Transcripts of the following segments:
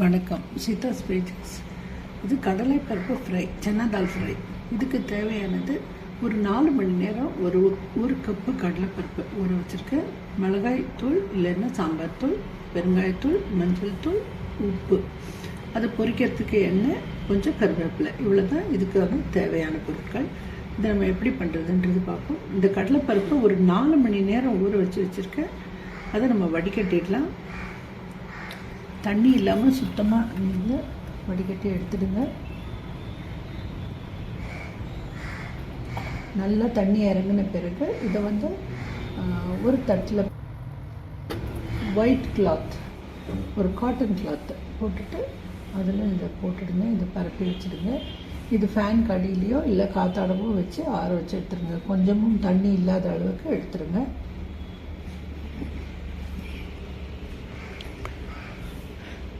வணக்கம். சீதா ஸ்பீச்சஸ் இது கடலை பருப்பு ஃப்ரை சன்னா தால் ஃப்ரை இதுக்கு தேவையானது ஒரு நாலு மணி நேரம் ஒரு ஒரு கப்பு கடலைப்பருப்பு ஊற வச்சுருக்கேன் மிளகாய் தூள் இல்லைன்னா சாம்பார் தூள் பெருங்காயத்தூள் மஞ்சள் தூள் உப்பு. அதை பொரிக்கிறதுக்கு எண்ணெய் கொஞ்சம் கருவேப்பிலை. இவ்வளோ தான் இதுக்காக தேவையான பொருட்கள். இதை நம்ம எப்படி பண்ணுறதுன்றது பார்ப்போம். இந்த கடலைப்பருப்பை ஒரு நாலு மணி நேரம் ஊற வச்சு வச்சுருக்கேன். அதை நம்ம வடிகட்டிடலாம். தண்ணி இல்லாமல் சுத்தமாக நீங்கள் வடிகட்டி எடுத்துடுங்க. நல்லா தண்ணி இறங்கின பிறகு இதை வந்து ஒரு தட்டில் ஒயிட் கிளாத் ஒரு காட்டன் கிளாத் போட்டுட்டு அதில் இதை போட்டுடுங்க இதை பரப்பி வச்சுடுங்க. இது ஃபேன் கடியிலையோ இல்லை காத்தாடவோ வச்சு ஆற வச்சு எடுத்துருங்க கொஞ்சமும் தண்ணி இல்லாத அளவுக்கு எடுத்துருங்க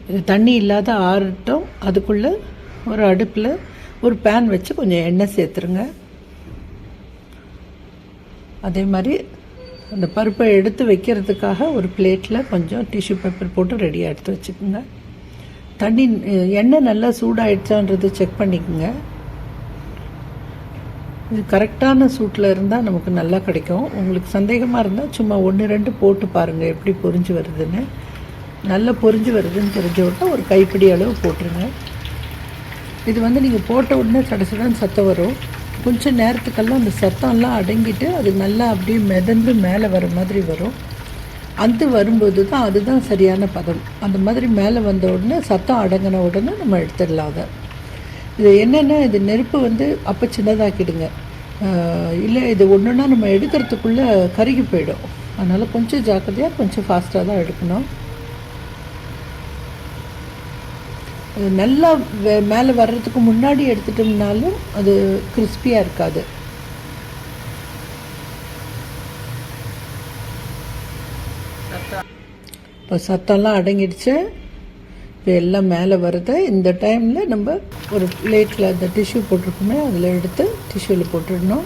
இது தண்ணி இல்லாத ஆறட்டும். அதுக்குள்ளே ஒரு அடுப்பில் ஒரு பேன் வச்சு கொஞ்சம் எண்ணெய் சேர்த்துருங்க. அதே மாதிரி அந்த பருப்பை எடுத்து வைக்கிறதுக்காக ஒரு பிளேட்டில் கொஞ்சம் டிஷ்யூ பேப்பர் போட்டு ரெடியாக எடுத்து வச்சுக்கோங்க. தண்ணி எண்ணெய் நல்லா சூடாயிடுச்சான்றது செக் பண்ணிக்கோங்க. இது கரெக்டான சூட்டில் இருந்தால் நமக்கு நல்லா கிடைக்கும். உங்களுக்கு சந்தேகமாக இருந்தால் சும்மா ஒன்று ரெண்டு போட்டு பாருங்கள் எப்படி பொறிஞ்சு வருதுன்னு. நல்லா பொரிஞ்சு வருதுன்னு தெரிஞ்ச உடனே ஒரு கைப்பிடி அளவு போட்டுருங்க. இது வந்து நீங்கள் போட்ட உடனே சடசடன்னு சத்தம் வரும். கொஞ்சம் நேரத்துக்கெல்லாம் அந்த சத்தம்லாம் அடங்கிட்டு அது நல்லா அப்படியே மிதந்து மேலே வர மாதிரி வரும். அது வரும்போது தான் அதுதான் சரியான பதம். அந்த மாதிரி மேலே வந்த உடனே சத்தம் அடங்கின உடனே நம்ம எடுத்துடலாம் அதை. இது என்னென்னா இது நெருப்பு வந்து அப்போ சின்னதாக்கிடுங்க. இல்லை இது ஒன்றுனா நம்ம எடுக்கிறதுக்குள்ளே கருகி போயிடும். அதனால் கொஞ்சம் ஜாக்கிரதையாக கொஞ்சம் ஃபாஸ்ட்டாக தான் எடுக்கணும் அது நல்லா வே- மேலே வர்றதுக்கு முன்னாடி எடுத்துட்டோம்னாலும் அது கிறிஸ்பியாக இருக்காது. இப்போ சத்தம்லாம் அடங்கிடுச்சு. இப்போ எல்லாம் மேலே வருது இந்த டைமில் நம்ம ஒரு பிளேட்டில் அந்த டிஷ்யூ போட்டிருக்கோமே அதில் எடுத்து டிஷ்யூவில் போட்டுடணும்.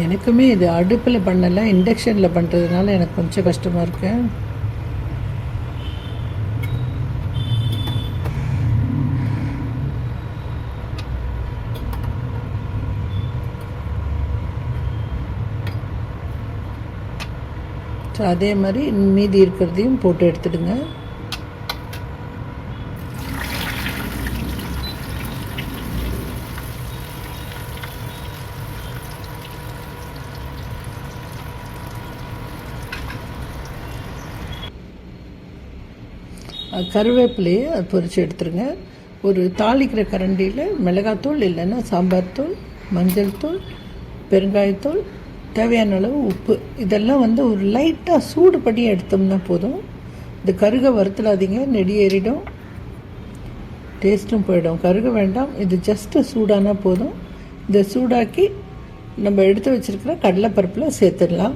எனக்குமே இது அடுப்பில் பண்ணலை இண்டக்ஷனில் பண்ணுறதுனால எனக்கு கொஞ்சம் கஷ்டமாக இருக்கு. ஸோ அதே மாதிரி மீதி இருக்கிறதையும் போட்டு எடுத்துடுங்க. கருவேப்பிலையை அது பொறிச்சு எடுத்துருங்க. ஒரு தாளிக்கிற கரண்டியில் மிளகாத்தூள் இல்லைன்னா சாம்பார் தூள் மஞ்சள் தூள் பெருங்காயத்தூள் தேவையான அளவு உப்பு. இதெல்லாம் வந்து ஒரு லைட்டாக சூடு பண்ணி எடுத்தோம்னா போதும். இந்த கருகை வறுத்துடாதீங்க நெடி ஏறிடும். டேஸ்ட்டும் போயிடும். கருக வேண்டாம் இது ஜஸ்ட்டு சூடானால் போதும். இதை சூடாக்கி நம்ம எடுத்து வச்சுருக்கிற கடலைப்பருப்பில் சேர்த்துடலாம்.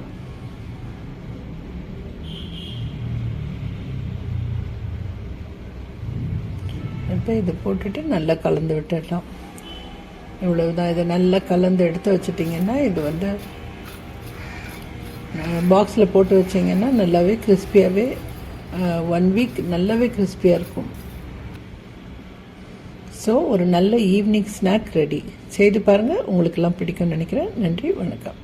இப்போ இதை போட்டுட்டு நல்லா கலந்து விட்டுடலாம். இவ்வளவுதான். இதை நல்லா கலந்து எடுத்து வச்சிட்டிங்கன்னா இது வந்து பாக்ஸில் போட்டு வச்சிங்கன்னா நல்லாவே கிறிஸ்பியாகவே ஒன் வீக் நல்லாவே கிறிஸ்பியாக இருக்கும். ஸோ ஒரு நல்ல ஈவினிங் ஸ்நாக் ரெடி செய்து பாருங்கள் உங்களுக்கெல்லாம் பிடிக்கும்னு நினைக்கிறேன். நன்றி. வணக்கம்.